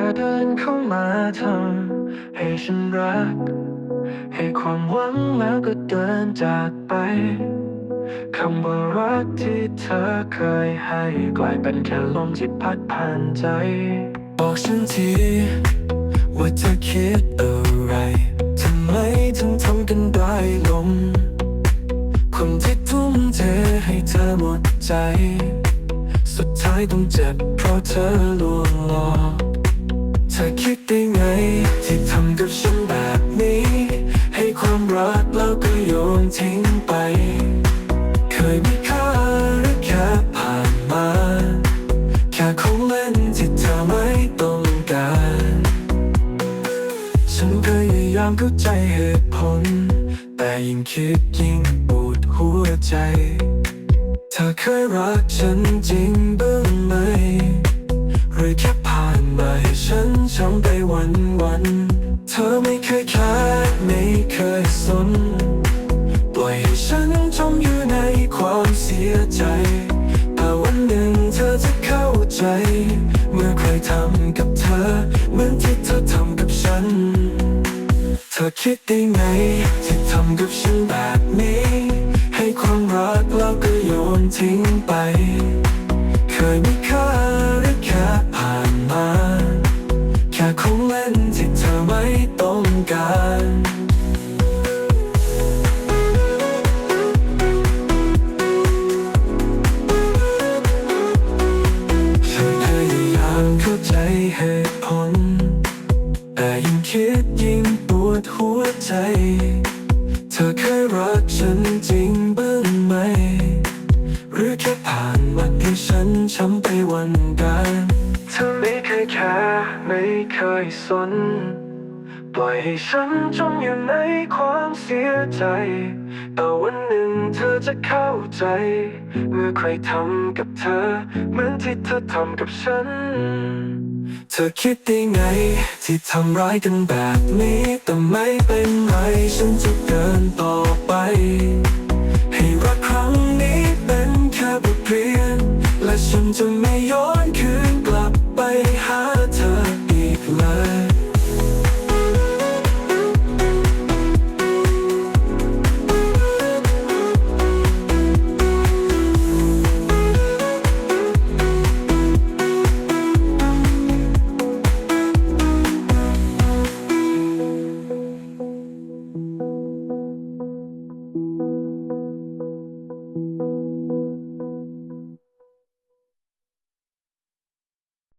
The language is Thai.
อเดินเข้ามาทำให้ฉันรัก ให้ความหวังแล้วก็เดินจากไป คำว่ารักที่เธอเคยให้ กลายเป็นแค่ลมที่พัดผ่านใจ บอกฉันทีว่าเธอคิดอะไรทำไมถึงทำกันได้ลงคนที่ทุ่มเทให้เธอหมดใจ สุดท้ายต้องเจ็บเพราะเธอลวงหลอก เธอคิดได้ไง ที่ทำกับฉันแบบนี้ ให้ความรักแล้วก็โยนทิ้งไป เคยมีค่าหรือแค่ผ่านมา แค่ของเล่นที่เธอไม่ต้องการ ฉันพยายามเข้าใจเหตุผล แต่ยิ่งคิดยิ่งปวดหัวใจ เธอเคยรักฉันจริงบ้าง วันวัน เธอไม่เคยแค่ไม่เคยสน ปล่อยให้ฉันจมอยู่ในความเสียใจแต่วันหนึ่งเธอจะเข้าใจ เมื่อใครทำกับเธอ เหมือนที่เธอทำกับฉัน เธอคิดได้ไงที่ทำกับฉันแบบนี้ ให้ความรักแล้วก็โยนทิ้งไป เคยไมีค่า เหตุผล แต่ยิ่งคิดยิ่งปวดหัวใจ เธอเคยรักฉันจริงบ้างไหม หรือแค่ผ่านมาให้ฉันช้ำไปวันกันเธอไม่เคยแค่ไม่เคยสน ปล่อยให้ฉันจมอยู่ในความเสียใจ แต่วันหนึ่งเธอจะเข้าใจ เมื่อใครทำกับเธอ เหมือนที่เธอทำกับฉัน เธอคิดได้ไง ที่ทำร้ายกันแบบนี้ แต่ไม่เป็นไรฉันจะเดินต่อไป ให้รักครั้งนี้เป็นแค่บทเรียน และฉันจะไม่ย้อนคืนกลับไปหา